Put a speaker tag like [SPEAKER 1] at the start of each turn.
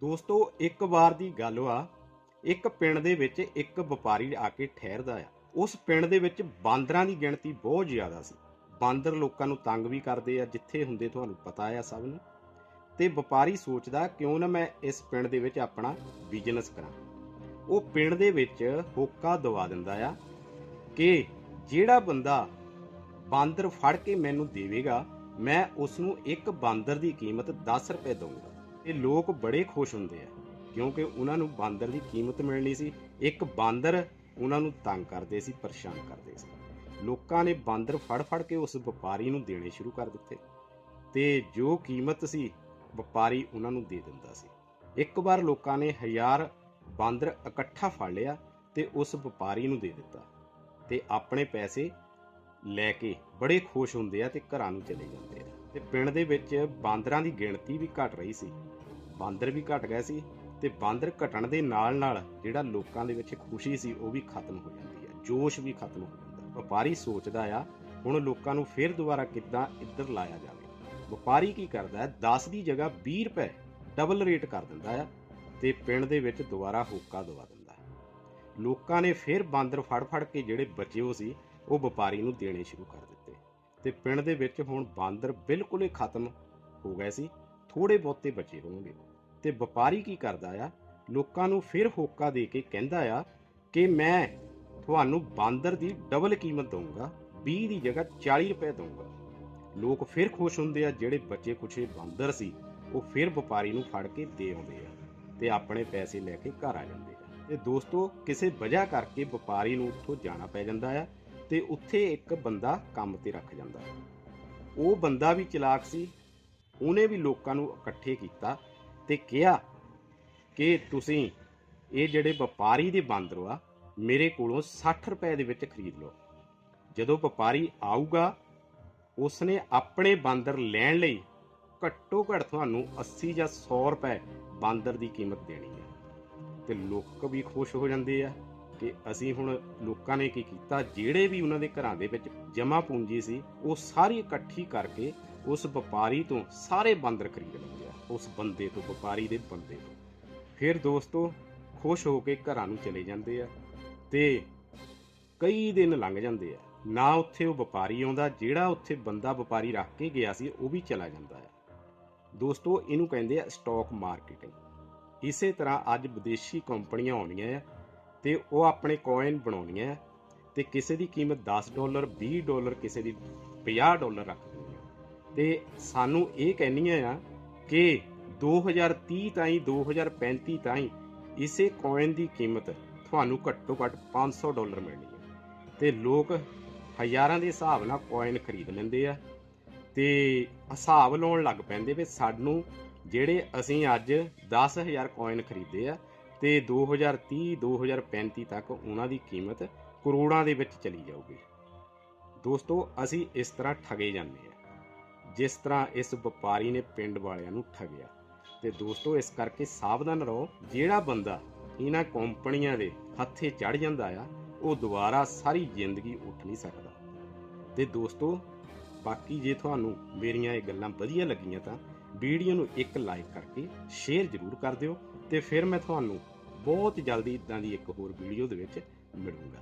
[SPEAKER 1] ਦੋਸਤੋ, ਇੱਕ ਵਾਰ ਦੀ ਗੱਲ ਵਾ ਇੱਕ ਪਿੰਡ ਦੇ ਵਿੱਚ ਇੱਕ ਵਪਾਰੀ ਆ ਕੇ ਠਹਿਰਦਾ ਆ। ਉਸ ਪਿੰਡ ਦੇ ਵਿੱਚ ਬਾਂਦਰਾਂ ਦੀ ਗਿਣਤੀ ਬਹੁਤ ਜ਼ਿਆਦਾ ਸੀ। ਬਾਂਦਰ ਲੋਕਾਂ ਨੂੰ ਤੰਗ ਵੀ ਕਰਦੇ ਆ, ਜਿੱਥੇ ਹੁੰਦੇ ਤੁਹਾਨੂੰ ਪਤਾ ਆ ਸਭ ਨੂੰ। ਤੇ ਵਪਾਰੀ ਸੋਚਦਾ, ਕਿਉਂ ਨਾ ਮੈਂ ਇਸ ਪਿੰਡ ਦੇ ਵਿੱਚ ਆਪਣਾ ਬਿਜ਼ਨਸ ਕਰਾਂ? ਉਹ ਪਿੰਡ ਦੇ ਵਿੱਚ ਹੋਕਾ ਦਵਾ ਦਿੰਦਾ ਆ ਕਿ ਜਿਹੜਾ ਬੰਦਾ ਬਾਂਦਰ ਫੜ ਕੇ ਮੈਨੂੰ ਦੇਵੇਗਾ, ਮੈਂ ਉਸ ਨੂੰ ਇੱਕ ਬਾਂਦਰ ਦੀ ਕੀਮਤ 10 ਰੁਪਏ ਦਊਂਗਾ। ਇਹ ਲੋਕ ਬੜੇ ਖੁਸ਼ ਹੁੰਦੇ ਆ, ਕਿਉਂਕਿ ਉਹਨਾਂ ਨੂੰ ਬਾਂਦਰ ਦੀ ਕੀਮਤ ਮਿਲਣੀ ਸੀ। ਇੱਕ ਬਾਂਦਰ ਉਹਨਾਂ ਨੂੰ ਤੰਗ ਕਰਦੇ ਸੀ, ਪਰੇਸ਼ਾਨ ਕਰਦੇ ਸੀ। ਲੋਕਾਂ ਨੇ ਬਾਂਦਰ ਫੜ ਫੜ ਕੇ ਉਸ ਵਪਾਰੀ ਨੂੰ ਦੇਣੇ ਸ਼ੁਰੂ ਕਰ ਦਿੱਤੇ ਤੇ ਜੋ ਕੀਮਤ ਸੀ, ਵਪਾਰੀ ਉਹਨਾਂ ਨੂੰ ਦੇ ਦਿੰਦਾ ਸੀ। ਇੱਕ ਵਾਰ ਲੋਕਾਂ ਨੇ ਹਜ਼ਾਰ ਬਾਂਦਰ ਇਕੱਠਾ ਫੜ ਲਿਆ ਤੇ ਉਸ ਵਪਾਰੀ ਨੂੰ ਦੇ ਦਿੱਤਾ ਤੇ ਆਪਣੇ ਪੈਸੇ ਲੈ ਕੇ ਬੜੇ ਖੁਸ਼ ਹੁੰਦੇ ਆ ਤੇ ਘਰਾਂ ਨੂੰ ਚਲੇ ਜਾਂਦੇ ਆ। ਤੇ ਪਿੰਡ ਦੇ ਵਿੱਚ ਬਾਂਦਰਾਂ ਦੀ ਗਿਣਤੀ ਵੀ ਘਟ ਰਹੀ ਸੀ। ਬਾਂਦਰ ਵੀ ਘਟ ਗਏ ਸੀ ਤੇ ਬਾਂਦਰ ਘਟਣ ਦੇ ਨਾਲ ਨਾਲ ਜਿਹੜਾ ਲੋਕਾਂ ਦੇ ਵਿੱਚ ਖੁਸ਼ੀ ਸੀ, ਉਹ ਵੀ ਖਤਮ ਹੋ ਜਾਂਦੀ ਹੈ, ਜੋਸ਼ ਵੀ ਖਤਮ ਹੋ ਜਾਂਦਾ ਵਪਾਰੀ ਸੋਚਦਾ ਆ, ਹੁਣ ਲੋਕਾਂ ਨੂੰ ਫਿਰ ਦੁਬਾਰਾ ਕਿੱਦਾਂ ਇੱਧਰ ਲਾਇਆ ਜਾਵੇ? ਵਪਾਰੀ ਕੀ ਕਰਦਾ ਹੈ 10 ਦੀ ਜਗ੍ਹਾ 20 ਰੁਪਏ ਡਬਲ ਰੇਟ ਕਰ ਦਿੰਦਾ ਆ ਤੇ ਪਿੰਡ ਦੇ ਵਿੱਚ ਦੁਬਾਰਾ ਹੋਕਾ ਦਵਾ ਦਿੰਦਾ ਲੋਕਾਂ ਨੇ ਫਿਰ ਬਾਂਦਰ ਫੜ ਫੜ ਕੇ ਜਿਹੜੇ ਬਚੇ ਹੋ ਸੀ, ਉਹ ਵਪਾਰੀ ਨੂੰ ਦੇਣੇ ਸ਼ੁਰੂ ਕਰ ਦਿੱਤੇ। ਤੇ ਪਿੰਡ ਦੇ ਵਿੱਚ ਹੁਣ ਬਾਂਦਰ ਬਿਲਕੁਲ ਹੀ ਖਤਮ ਹੋ ਗਏ ਸੀ ਥੋੜੇ ਬਹੁਤੇ ਬਚੇ ਹੋਣਗੇ। ਤੇ ਵਪਾਰੀ ਕੀ ਕਰਦਾ ਆ? ਲੋਕਾਂ ਨੂੰ ਫਿਰ ਹੋਕਾ ਦੇ ਕੇ ਕਹਿੰਦਾ ਆ ਕਿ ਮੈਂ ਤੁਹਾਨੂੰ ਬਾਂਦਰ ਦੀ ਡਬਲ ਕੀਮਤ ਦਊਂਗਾ 20 ਦੀ ਜਗ੍ਹਾ 40 ਰੁਪਏ ਦਊਂਗਾ। ਲੋਕ ਫਿਰ ਖੁਸ਼ ਹੁੰਦੇ ਆ, ਜਿਹੜੇ ਬੱਚੇ ਕੁਛੇ ਬਾਂਦਰ ਸੀ, ਉਹ ਫਿਰ ਵਪਾਰੀ ਨੂੰ ਫੜ ਕੇ ਦੇ ਆਉਂਦੇ ਆ ਤੇ ਆਪਣੇ ਪੈਸੇ ਲੈ ਕੇ ਘਰ ਆ ਜਾਂਦੇ ਆ। ਤੇ ਦੋਸਤੋ, ਕਿਸੇ ਵਜ੍ਹਾ ਕਰਕੇ ਵਪਾਰੀ ਨੂੰ ਉੱਥੋਂ ਜਾਣਾ ਪੈ ਜਾਂਦਾ ਆ ਤੇ ਉੱਥੇ ਇੱਕ ਬੰਦਾ ਕੰਮ ਤੇ ਰੱਖ ਜਾਂਦਾ। ਉਹ ਬੰਦਾ ਵੀ ਚਲਾਕ ਸੀ, ਉਹਨੇ ਵੀ ਲੋਕਾਂ ਨੂੰ ਇਕੱਠੇ ਕੀਤਾ ਤੇ ਕਿਹਾ ਕਿ ਤੁਸੀਂ ਇਹ ਜਿਹੜੇ ਵਪਾਰੀ ਦੇ ਬਾਂਦਰ ਆ ਮੇਰੇ ਕੋਲੋਂ 60 ਰੁਪਏ ਦੇ ਵਿੱਚ ਖਰੀਦ ਲਓ। ਜਦੋਂ ਵਪਾਰੀ ਆਊਗਾ, ਉਸਨੇ ਆਪਣੇ ਬਾਂਦਰ ਲੈਣ ਲਈ ਘੱਟੋ ਘੱਟ ਤੁਹਾਨੂੰ 80 ਜਾਂ 100 ਰੁਪਏ ਬਾਂਦਰ ਦੀ ਕੀਮਤ ਦੇਣੀ ਹੈ। ਤੇ ਲੋਕ ਵੀ ਖੁਸ਼ ਹੋ ਜਾਂਦੇ ਆ ਕਿ ਅਸੀਂ ਹੁਣ ਲੋਕਾਂ ਨੇ ਕੀ ਕੀਤਾ, ਜਿਹੜੇ ਵੀ ਉਹਨਾਂ ਦੇ ਘਰਾਂ ਦੇ ਵਿੱਚ ਜਮਾ ਪੂੰਜੀ ਸੀ, ਉਹ ਸਾਰੀ ਇਕੱਠੀ ਕਰਕੇ ਉਸ ਵਪਾਰੀ ਤੋਂ ਸਾਰੇ ਬਾਂਦਰ ਖਰੀਦ ਲੈਂਦੇ ਆ ਉਸ ਬੰਦੇ ਤੋਂ, ਵਪਾਰੀ ਦੇ ਬੰਦੇ ਤੋਂ। ਫਿਰ ਦੋਸਤੋ, ਖੁਸ਼ ਹੋ ਕੇ ਘਰਾਂ ਨੂੰ ਚਲੇ ਜਾਂਦੇ ਆ ਤੇ ਕਈ ਦਿਨ ਲੰਘ ਜਾਂਦੇ ਆ। ਨਾ ਉੱਥੇ ਉਹ ਵਪਾਰੀ ਆਉਂਦਾ, ਜਿਹੜਾ ਉੱਥੇ ਬੰਦਾ ਵਪਾਰੀ ਰੱਖ ਕੇ ਗਿਆ ਸੀ, ਉਹ ਵੀ ਚਲਾ ਜਾਂਦਾ ਆ। ਦੋਸਤੋ, ਇਹਨੂੰ ਕਹਿੰਦੇ ਆ ਸਟਾਕ ਮਾਰਕੀਟਿੰਗ ਇਸੇ ਤਰ੍ਹਾਂ ਅੱਜ ਵਿਦੇਸ਼ੀ ਕੰਪਨੀਆਂ ਆਉਣੀਆਂ ਆ ਤੇ ਉਹ ਆਪਣੇ ਕੋਇਨ ਬਣਾਉਣੀਆਂ ਆ ਤੇ ਕਿਸੇ ਦੀ ਕੀਮਤ 10 ਡਾਲਰ 20 ਡਾਲਰ, ਕਿਸੇ ਦੀ 50 ਡਾਲਰ ਰੱਖ ਦਿੰਦੀਆਂ। ਤੇ ਸਾਨੂੰ ਇਹ ਕਹਿਣੀਆਂ ਆ ਕਿ 2030 ਤਾਈਂ 2035 ਤਾਈਂ ਇਸੇ ਕੋਇਨ ਦੀ ਕੀਮਤ ਤੁਹਾਨੂੰ ਘੱਟੋ ਘੱਟ 500 ਡਾਲਰ ਮਿਲਣੀ ਹੈ। ਤੇ ਲੋਕ ਹਜ਼ਾਰਾਂ ਦੇ ਹਿਸਾਬ ਨਾਲ ਕੋਇਨ ਖਰੀਦ ਲੈਂਦੇ ਆ ਤੇ ਹਿਸਾਬ ਲਾਉਣ ਲੱਗ ਪੈਂਦੇ ਵੀ ਸਾਨੂੰ ਜਿਹੜੇ ਅਸੀਂ ਅੱਜ 10000 ਕੋਇਨ ਖਰੀਦੇ ਆ ਤੇ 2030 2035 ਤੱਕ ਉਹਨਾਂ ਦੀ ਕੀਮਤ ਕਰੋੜਾਂ ਦੇ ਵਿੱਚ ਚਲੀ ਜਾਊਗੀ। ਦੋਸਤੋ, ਅਸੀਂ ਇਸ ਤਰ੍ਹਾਂ ਠਗੇ ਜਾਂਦੇ ਆ। ਜਿਸ ਤਰ੍ਹਾਂ ਇਸ ਵਪਾਰੀ ਨੇ ਪਿੰਡ ਵਾਲਿਆਂ ਨੂੰ ਠਗਿਆ। ਤੇ ਦੋਸਤੋ, ਇਸ ਕਰਕੇ ਸਾਵਧਾਨ ਰਹੋ। ਜਿਹੜਾ ਬੰਦਾ ਇਹਨਾਂ ਕੰਪਨੀਆਂ ਦੇ ਹੱਥੇ ਚੜ ਜਾਂਦਾ ਆ, ਉਹ ਦੁਬਾਰਾ ਸਾਰੀ ਜ਼ਿੰਦਗੀ ਉੱਠ ਨਹੀਂ ਸਕਦਾ। ਤੇ ਦੋਸਤੋ, ਬਾਕੀ ਜੇ ਤੁਹਾਨੂੰ ਮੇਰੀਆਂ ਇਹ ਗੱਲਾਂ ਵਧੀਆ ਲੱਗੀਆਂ ਤਾਂ ਵੀਡੀਓ ਨੂੰ ਇੱਕ ਲਾਈਕ ਕਰਕੇ ਸ਼ੇਅਰ ਜ਼ਰੂਰ ਕਰ ਦਿਓ ਤੇ ਫਿਰ ਮੈਂ ਤੁਹਾਨੂੰ ਬਹੁਤ ਜਲਦੀ ਇਦਾਂ ਦੀ ਇੱਕ ਹੋਰ ਵੀਡੀਓ ਦੇ ਵਿੱਚ ਮਿਲੂੰਗਾ।